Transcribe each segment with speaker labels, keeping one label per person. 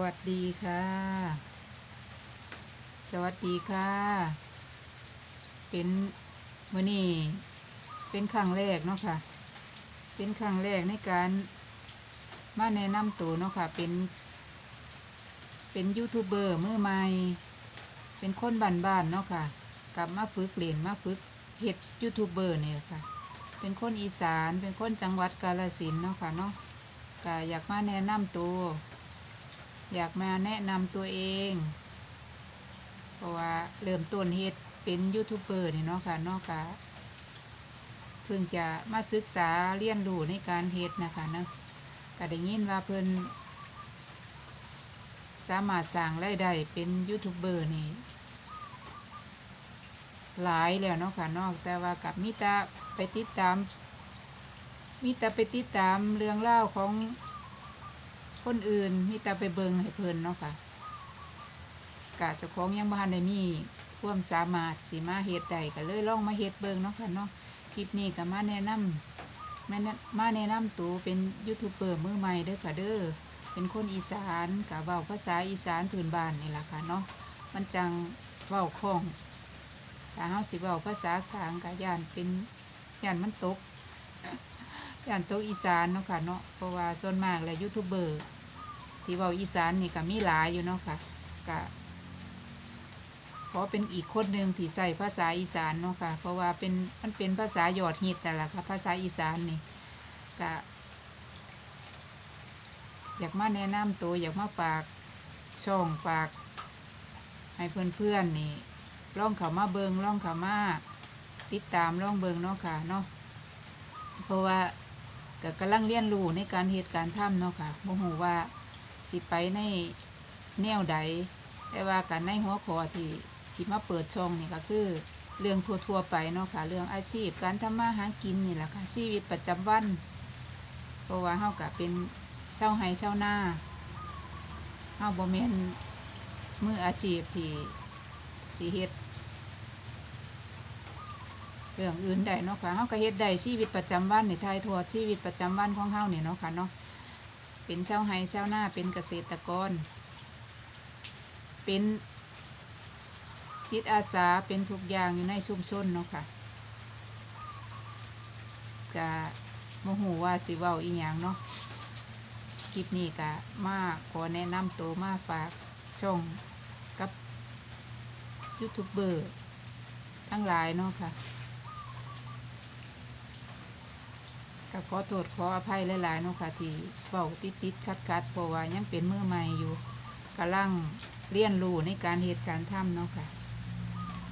Speaker 1: วัสดีค่ะ สวัสดีค่ะ เป็นมื้อนี้เป็นครั้งแรกเนาะค่ะ เป็นครั้งแรกในการมาแนะนำตัวเนาะค่ะ เป็น เป็นยูทูบเบอร์มือใหม่ เป็นคนบ้านๆเนาะค่ะ กลับมาฝึกเรียนมาฝึกเฮ็ดยูทูบเบอร์เนี่แหละค่ะ เป็นคนอีสาน เป็นคนจังหวัดกาฬสินเนาะค่ะเนาะก็อยากมาแนะนำตัว อยากมาแนะนำตัวเอง เพราะว่าเริ่มต้นเฮ็ดเป็นยูทูบเบอร์นี่เนาะค่ะนอกจากเพิ่งจะมาศึกษาเรียนรู้ในการเฮ็ดนะคะเนาะก็ได้ยินว่าเพิ่นสามารถสร้างรายได้เป็นยูทูบเบอร์นี่หลายแล้วเนาะค่ะนอกแต่ว่ากับมิตาไปติดตามมิตาไปติดตามเรื่องเล่าของ คนอื่นมีแต่ไปเบิงให้เพลินเนาะค่ะกะเจ้าของยังบ้านได้มีความสามารถสิมาเฮ็ดได้ก็เลยลองมาเฮ็ดเบิงเนาะค่ะเนาะคลิปนี้ก็มาแนะนำมาแนะมาแนะนำตัวเป็นยูทูบเบอร์มือใหม่เด้อค่ะเด้อเป็นคนอีสานกะเว้าภาษาอีสานพื้นบ้านนี่แหละค่ะเนาะมันจังเว้าคล่องถ้าเฮาสิเว้าภาษากลางก็ย่านเป็นย่านมันตก ย่านโตกอีสานเนาะค่ะเนาะเพราะว่าส่วนมากแล้วยูทูบเบอร์ที่เว้าอีสานนี่ก็มีหลายอยู่เนาะค่ะก็ขอเป็นอีกคนหนึ่งที่ใส่ภาษาอีสานเนาะค่ะ เพราะว่าเป็นมันเป็นภาษายอดฮิตแต่ละค่ะภาษาอีสานนี่ก็อยากมาแนะนำตัวอยากมาฝากช่องฝาก ให้เพื่อนๆนี่ลองเขามาเบิงลองเขามาติดตามลองเบิงเนาะค่ะเนาะเพราะว่า ก็กำลังเรียนรู้ในการเหตุการณ์ทำเนาะค่ะโมโหว่าสิไปในแนวใดแต่ว่าการในหัวข้อที่ที่มาเปิดช่องนี่ก็คือ เรื่องทั่วๆไปเนาะค่ะ เรื่องอาชีพการทำมาหากินนี่แหละค่ะ ชีวิตประจำวัน เพราะว่าเฮาก็เป็นเช่าไห้เช่าหน้าเฮาบ่แม่นมืออาชีพที่สิเฮ็ด เรื่องอื่นได้เนาะค่ะเฮาก็เฮ็ดได้ชีวิตประจำวันในไทยทั่วชีวิตประจำวันของเฮานี่เนาะค่ะเนาะเป็นชาวไร่ชาวนาเป็นเกษตรกร เป็นจิตอาสาเป็นทุกอย่างอยู่ในชุมชนเนาะค่ะจะโมโหว่าสิเว้าอีหยังเนาะคลิปนี้ก็มาขอแนะนำตัวมาฝากช่องกับยูทูบเบอร์ทั้งหลายเนาะค่ะ ก็ขอโทษขออภัยหลายๆเนาะค่ะที่เฝ้าติดติดคัดคัดๆเพราะว่ายังเป็นมือใหม่อยู่กำลังเรียนรู้ในการเหตุการณ์ทำเนาะค่ะ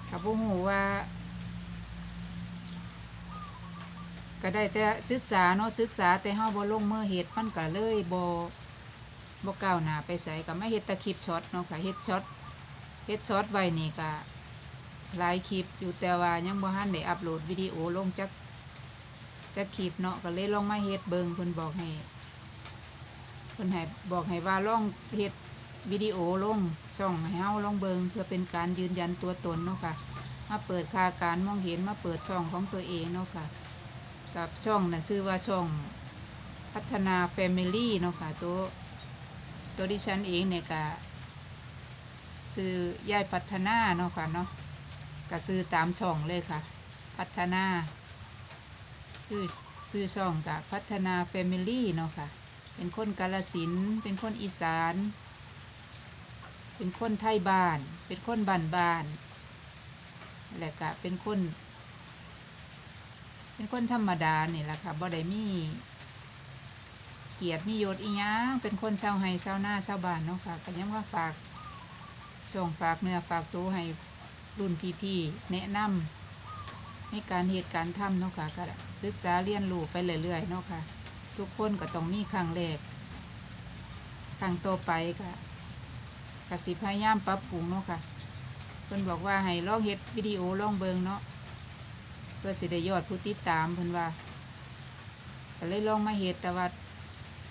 Speaker 1: กับผู้หูว่า ก็ได้แต่ศึกษาเนาะศึกษาแต่เฮาบ่ลงมือเฮ็ดมันก็เลยบ่บ่ก้าวหน้าไปใส่ก็ไม่เฮ็ดตะคลิปช็อตเนาะค่ะเฮ็ดช็อตเฮ็ดช็อตไว้นี่ก็หลายคลิปอยู่แต่ว่ายังบ่ทันได้อัปโหลดวิดีโอลงจัก จะคลิปเนาะก็เลยลองมาเฮ็ดเบิงเพิ่นบอกให้เพิ่นให้บอกให้ว่าลองเฮ็ดวิดีโอลงช่องให้เฮาลองเบิงเพื่อเป็นการยืนยันตัวตนเนาะค่ะ มาเปิดคาการมองเห็นมาเปิดช่องของตัวเองเนาะค่ะ กับช่องน่ะชื่อว่าช่องพัฒนาแฟมิลี่เนาะค่ะตัวตัวดิฉันเองเนี่ยก็ซื้อยายพัฒนาเนาะค่ะเนาะก็ซื้อตามช่องเลยค่ะ พัฒนา ชื่อชื่อช่องกับพัฒนาแฟมิลี่เนาะค่ะ เป็นคนกาลสิน เป็นคนอีสาน เป็นคนไทยบ้าน เป็นคนบ้านบ้านๆและก็เป็นคน เป็นคนธรรมดานี่แหละค่ะบ่ได้มีเกียรติมียศอีหยังเป็นคนชาวไร่ชาวหน้าชาวบ้านเนาะค่ะก็ยังว่าฝากช่องฝากเนื้อฝากตัวให้รุ่นพี่ๆแนะนำในการเหตุการณ์ทำเนาะค่ะก็ ศึกษาเรียนรู้ไปเรื่อยๆเนาะค่ะ ทุกคนก็ต้องมีครั้งแรกครั้งต่อไปก็กสิพยายามปรับปรุงเนาะค่ะเพิ่นบอกว่าให้ลองเฮ็ดวิดีโอลองเบิงเนาะเพื่อสิได้ยอดผู้ติดตามเพิ่นว่าก็เลยลองมาเฮ็ดแต่ว่า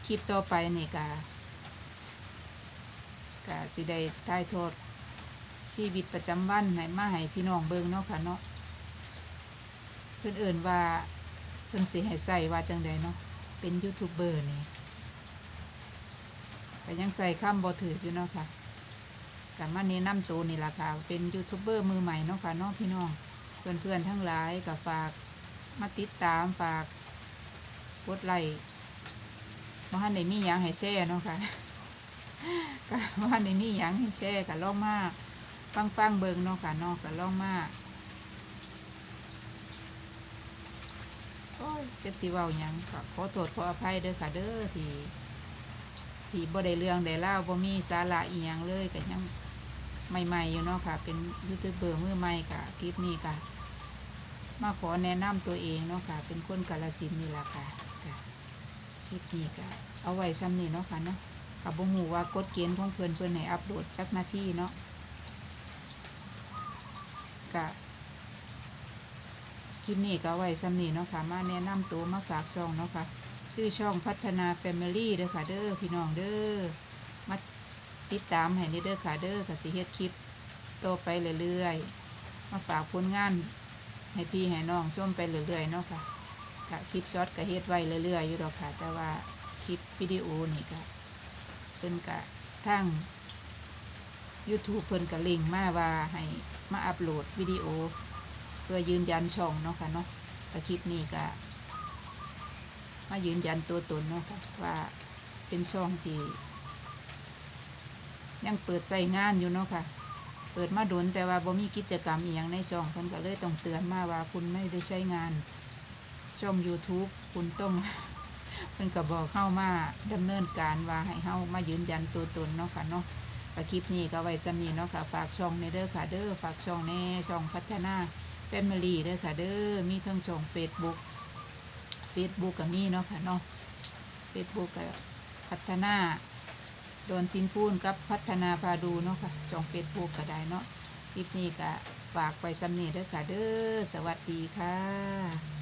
Speaker 1: คลิปต่อไปนี่ก็ก็สิได้ถ่ายทอดชีวิตประจำวันให้มาให้พี่น้องเบิงเนาะค่ะเนาะเพื่อนเอื่นว่า พื่นสิให้ใส่ว่าจังใดเนาะเป็นยูทูบเบอร์นี่ก็ยังใส่ข้ามบ่ถืออยู่เนาะค่ะกับมาแนะนำตัวนี่ล่ะค่ะ เป็นยูทูบเบอร์มือใหม่เนาะค่ะน้องพี่น้องเพื่อนๆทั้งหลายก็ฝากมาติดตามฝากกดไลค์ว่าในได้มีหยังให้แช่เนาะค่ะก็ว่าในได้มีหยังให้แช่ก็ลองมาฟังฟังเบิงเนาะค่ะนาะก็ลองมาโอ้ยเจ็กสิเว้าหยังก็ขอโทษขออภัยเด้อค่ะเด้อที่ที่บ่ได้เรื่องได้เล่าบ่มีสาระอีหยังเลยก็ยังใหม่ๆอยู่เนาะค่ะ เป็นยูทูบเบอร์มือใหม่ค่ะคลิปนี้ค่ะ มาขอแนะนำตัวเองเนาะค่ะ เป็นคนกาลสินนี่ละค่ะค่ะคลิปนี้ก็เอาไว้ซ้ำนี่เนาะค่ะเนาะกับบ่ฮู้ว่ากฎเกณฑ์ของเพิ่อนเพิ่อนให้อัปโหลดจักหน้าที่เนาะก็ คลิปนี้ก็ไว้ซ้ำนีเนาะค่ะ มาแนะนำตัวมาฝากช่องเนาะค่ะ ชื่อช่องพัฒนาแฟมิลี่เด้อค่ะเด้อพี่น้องเด้อ มาติดตามให้นี่เด้อค่ะเด้อค่ะสิเฮ็ดคลิปโตไปเรื่อยๆ มาฝากผลงานให้พี่ให้น้องชมไปเรื่อยๆเนาะค่ะค่ะคลิปช็อตก็เฮ็ดไว้เรื่อยๆอยู่ดอกค่ะ แต่ว่าคลิปวิดีโอนี่ก็เพิ่นกะทั้ง YouTube เพิ่นก็ลิงมาว่าให้มาอัปโหลดวิดีโอ เพื่อยืนยันช่องเนาะค่ะเนาะแต่คลิปนี้ก็มายืนยันตัวตนเนาะค่ะว่าเป็นช่องที่ ยังเปิดใส่งานอยู่เนาะค่ะ เปิดมาโดนแต่ว่าบ่มีกิจกรรมอีหยังในช่องเพิ่นก็เลยต้องเตือนมาว่าคุณไม่ได้ใช้งานช่อง YouTube คุณต้องเพิ่นก็บอกเข้ามาดำเนินการว่าให้เฮามายืนยันตัวตนเนาะค่ะเนาะคลิปนี้ก็ไว้สำนีเนาะค่ะ ฝากช่องในเด้อค่ะเด้อฝากช่องแน่ช่องพัฒนา แฟมิลี่เด้อค่ะ เด้อมีทั้งช่อง Facebook เฟซบุ๊กก็มีเนาะค่ะเนาะเฟซบุ๊กก็พัฒนาโดนชินพูนกับพัฒนาพาดูเนาะค่ะช่องเฟซบุ๊กก็ได้เนาะคลิปนี้ก็ฝากไปสำเนีเด้อค่ะเด้อสวัสดีค่ะ